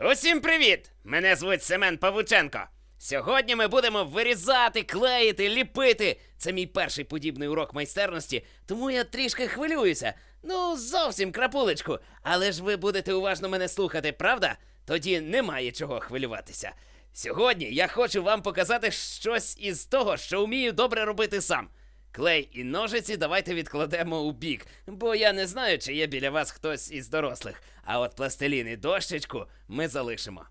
Усім привіт! Мене звуть Семен Павученко. Сьогодні ми будемо вирізати, клеїти, ліпити. Це мій перший подібний урок майстерності, тому я трішки хвилююся. Ну, зовсім крапулечку. Але ж ви будете уважно мене слухати, правда? Тоді немає чого хвилюватися. Сьогодні я хочу вам показати щось із того, що вмію добре робити сам. Клей і ножиці давайте відкладемо у бік, бо я не знаю, чи є біля вас хтось із дорослих. А от пластилін і дощечку ми залишимо.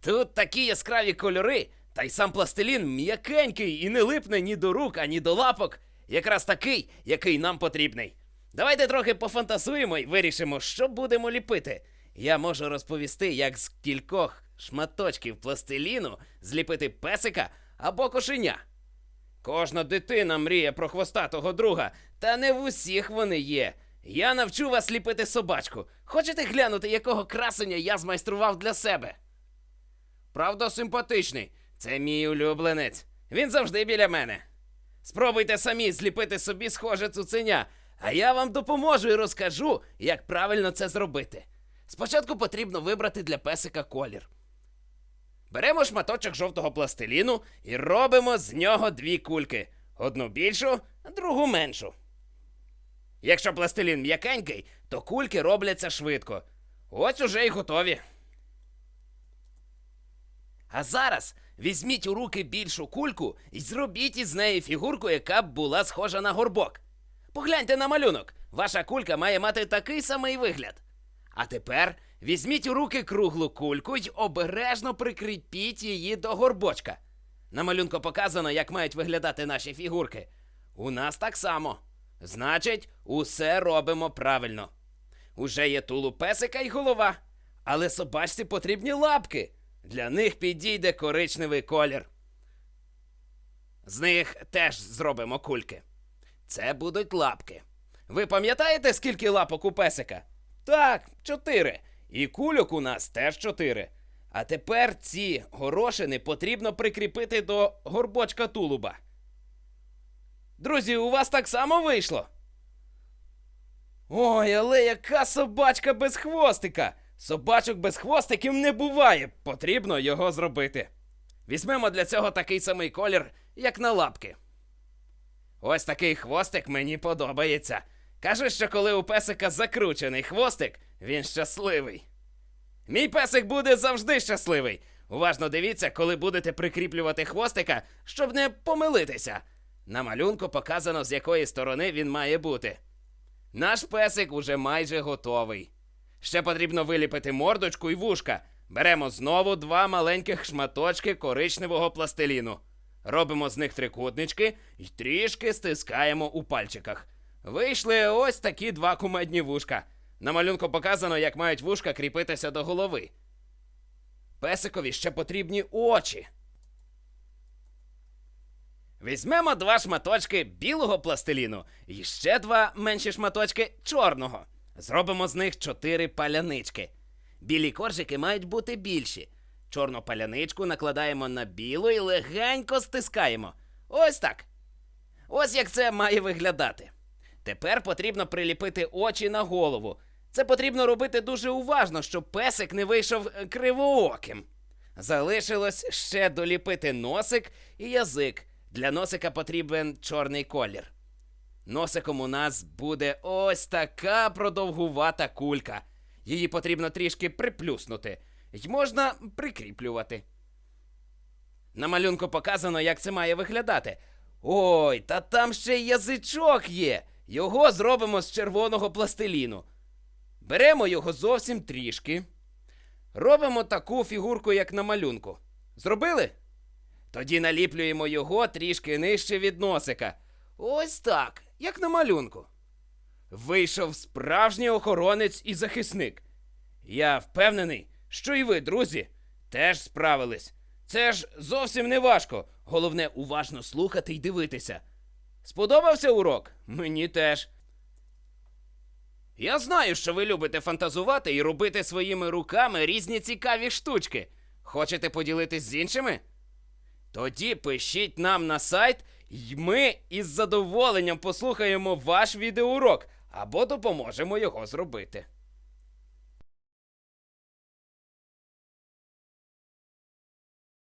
Тут такі яскраві кольори, та й сам пластилін м'якенький і не липне ні до рук, ані до лапок. Якраз такий, який нам потрібний. Давайте трохи пофантазуємо і вирішимо, що будемо ліпити. Я можу розповісти, як з кількох шматочків пластиліну зліпити песика або кошеня. Кожна дитина мріє про хвостатого друга, та не в усіх вони є. Я навчу вас ліпити собачку. Хочете глянути, якого красення я змайстрував для себе? Правда, симпатичний. Це мій улюбленець. Він завжди біля мене. Спробуйте самі зліпити собі схоже цуценя, а я вам допоможу і розкажу, як правильно це зробити. Спочатку потрібно вибрати для песика колір. Беремо шматочок жовтого пластиліну і робимо з нього дві кульки: одну більшу, другу меншу. Якщо пластилін м'якенький, то кульки робляться швидко. Ось уже й готові. А зараз візьміть у руки більшу кульку і зробіть із неї фігурку, яка б була схожа на горбок. Погляньте на малюнок. Ваша кулька має мати такий самий вигляд. А тепер візьміть у руки круглу кульку й обережно прикріпіть її до горбочка. На малюнку показано, як мають виглядати наші фігурки. У нас так само. Значить, усе робимо правильно. Уже є тулу песика й голова. Але собачці потрібні лапки. Для них підійде коричневий колір. З них теж зробимо кульки. Це будуть лапки. Ви пам'ятаєте, скільки лапок у песика? Так, чотири. І кульок у нас теж чотири. А тепер ці горошини потрібно прикріпити до горбочка тулуба. Друзі, у вас так само вийшло? Ой, але яка собачка без хвостика! Собачок без хвостиків не буває. Потрібно його зробити. Візьмемо для цього такий самий колір, як на лапки. Ось такий хвостик мені подобається. Кажуть, що коли у песика закручений хвостик, він щасливий. Мій песик буде завжди щасливий. Уважно дивіться, коли будете прикріплювати хвостика, щоб не помилитися. На малюнку показано, з якої сторони він має бути. Наш песик уже майже готовий. Ще потрібно виліпити мордочку і вушка. Беремо знову два маленьких шматочки коричневого пластиліну. Робимо з них трикутнички і трішки стискаємо у пальчиках. Вийшли ось такі два кумедні вушка. На малюнку показано, як мають вушка кріпитися до голови. Песикові ще потрібні очі. Візьмемо два шматочки білого пластиліну і ще два менші шматочки чорного. Зробимо з них чотири палянички. Білі коржики мають бути більші. Чорну паляничку накладаємо на білу і легенько стискаємо. Ось так. Ось як це має виглядати. Тепер потрібно приліпити очі на голову. Це потрібно робити дуже уважно, щоб песик не вийшов е, кривооким. Залишилось ще доліпити носик і язик. Для носика потрібен чорний колір. Носиком у нас буде ось така продовгувата кулька. Її потрібно трішки приплюснути, й можна прикріплювати. На малюнку показано, як це має виглядати. Ой, та там ще й язичок є. Його зробимо з червоного пластиліну. Беремо його зовсім трішки. Робимо таку фігурку, як на малюнку. Зробили? Тоді наліплюємо його трішки нижче від носика. Ось так, як на малюнку. Вийшов справжній охоронець і захисник. Я впевнений, що і ви, друзі, теж справились. Це ж зовсім не важко. Головне уважно слухати й дивитися. Сподобався урок? Мені теж. Я знаю, що ви любите фантазувати і робити своїми руками різні цікаві штучки. Хочете поділитись з іншими? Тоді пишіть нам на сайт, і ми із задоволенням послухаємо ваш відеоурок або допоможемо його зробити.